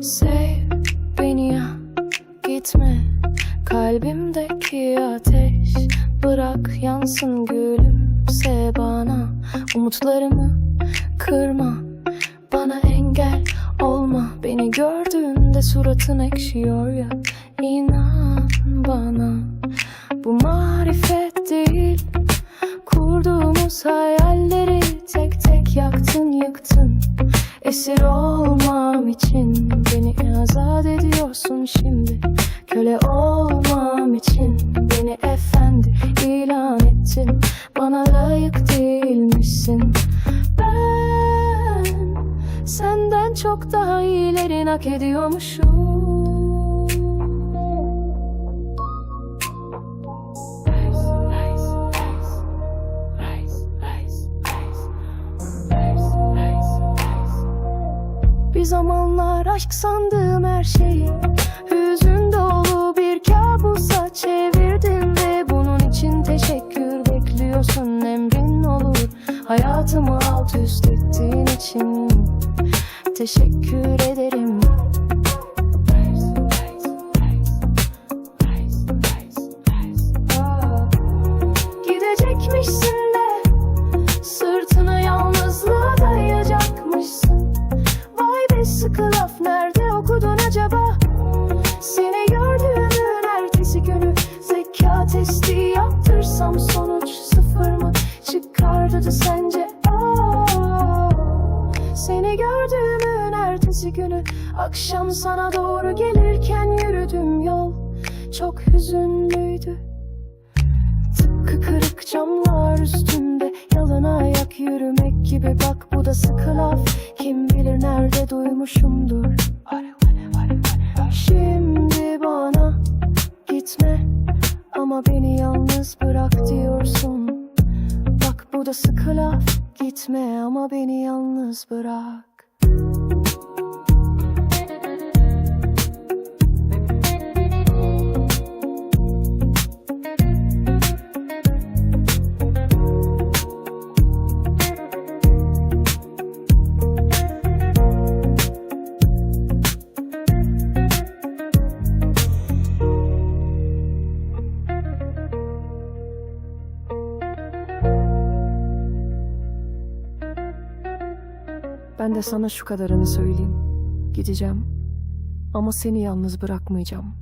Sev beni ya gitme. Kalbimdeki ateş bırak yansın gülümse bana. Umutlarımı kırma bana engel olma. Beni gördüğünde suratın ekşiyor ya inan bana. Bu marifet değil kurduğumuz hayalleri Tek tek yaktın yıktın. Esir olmam için beni efendi ilan ettin. Bana layık değilmişsin. Ben senden çok daha iyilerini hak ediyormuşum. Bir zamanlar aşk sandığım her şeyi Hüzün Hayatımı alt üst ettiğin için Teşekkür ederim Seni gördüğümün ertesi günü. Akşam sana doğru gelirken yürüdüm yol. Çok hüzünlüydü. Tıpkı kırık camlar üstünde Yalın ayak yürümek gibi. Bak bu da sıkı laf. Kim bilir nerede duymuşumdur. Şimdi bana gitme. Ama beni yalnız bırak diyorsun Da sıkı laf Gitme ama beni yalnız bırak Ben de sana şu kadarını söyleyeyim. Gideceğim. Ama seni yalnız bırakmayacağım.